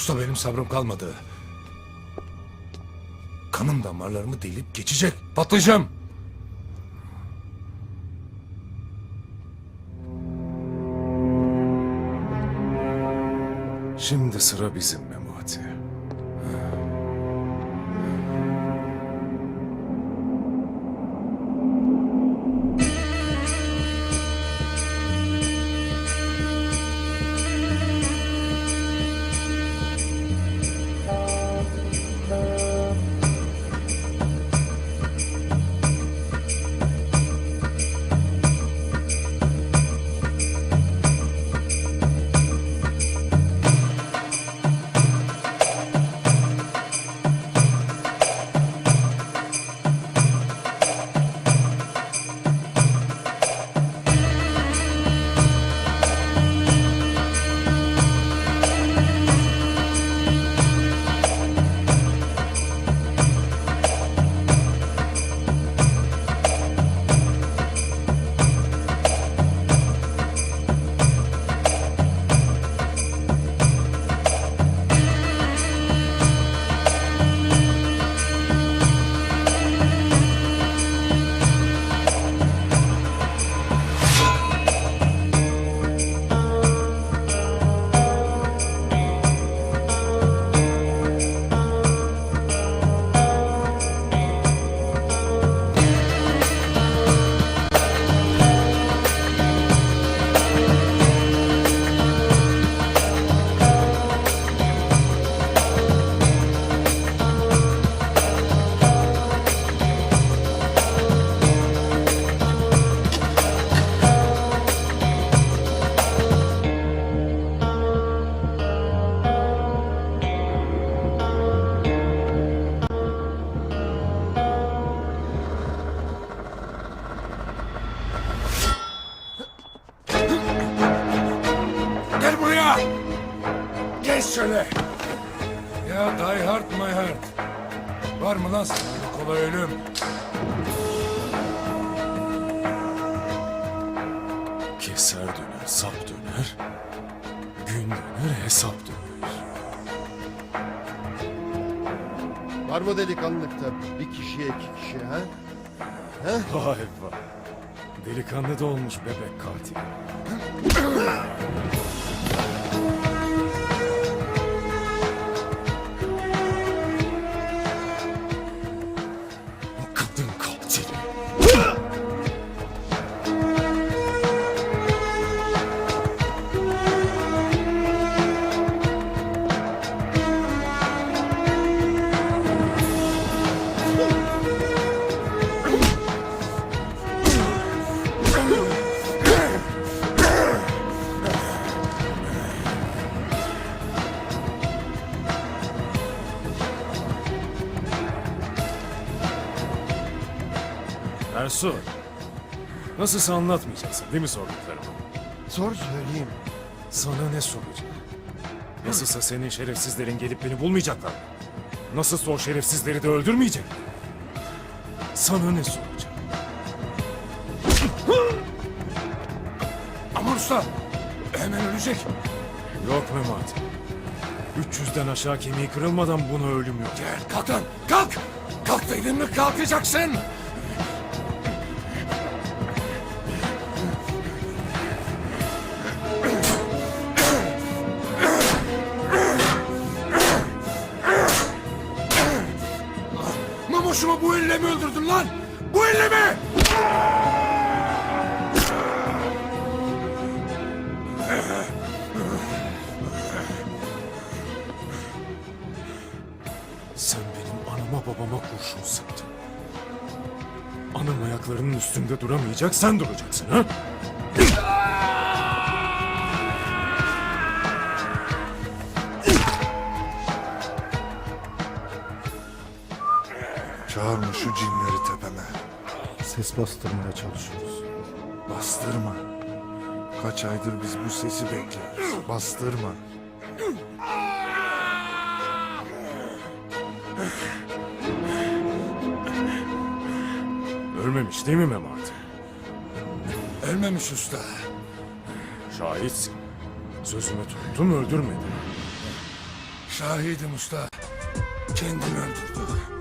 Usta benim sabrım kalmadı. Kanım damarlarımı delip geçecek. Patlayacağım. Şimdi sıra bizim Memati. Geç şöyle. Ya die hard my heart. Var mı lan sana kolay ölüm? Keser döner, sap döner. Gün döner, hesap döner. Var mı delikanlılıkta bir kişiye iki kişi ha? Vay vay. Delikanlı da olmuş bebek katil. Ersu. Nasılsa anlatmayacaksın değil mi sorduklarımı? Sor söyleyeyim. Sana ne soracağım? Nasılsa senin şerefsizlerin gelip beni bulmayacaklar. Nasılsa o şerefsizleri de öldürmeyecek. Sana ne soracağım? Aman usta. Hemen ölecek. Yok Memati. 300'den aşağı kemiği kırılmadan buna ölüm yok. Gel kalk lan. Kalk. Kalk dedin mi kalkacaksın. Mamoşumu bu elle mi öldürdün lan? Bu elle mi? Sen benim anama babama kurşun sıktın. Anam ayaklarının üstünde duramayacak, sen duracaksın ha? Çağırma şu cinleri tepeme. Ses bastırmaya çalışıyoruz. Bastırma. Kaç aydır biz bu sesi bekliyoruz. Bastırma. Ölmemiş değil mi Memati? Ölmemiş usta. Şahitsin. Sözümü tuttun öldürmedin. Şahidim usta. Kendini öldürdü.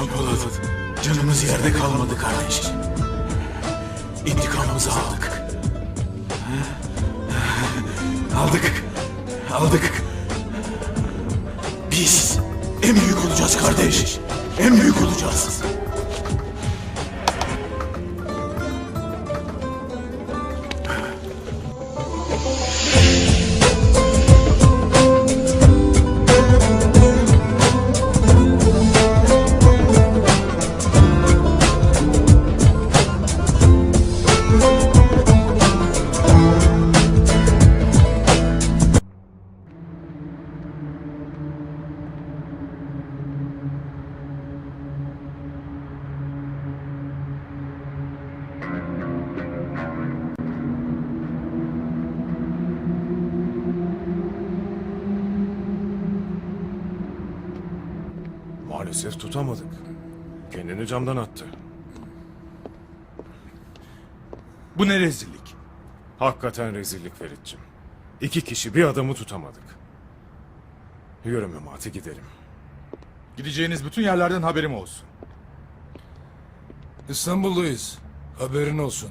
Can canımız yerde kalmadı kardeş. İntikamımızı aldık. Aldık, aldık. Biz en büyük olacağız kardeş. En büyük olacağız. Maalesef tutamadık. Kendini camdan attı. Bu ne rezillik? Hakikaten rezillik Ferit'ciğim. İki kişi bir adamı tutamadık. Yürü Memati gidelim. Gideceğiniz bütün yerlerden haberim olsun. İstanbul'dayız. Haberin olsun.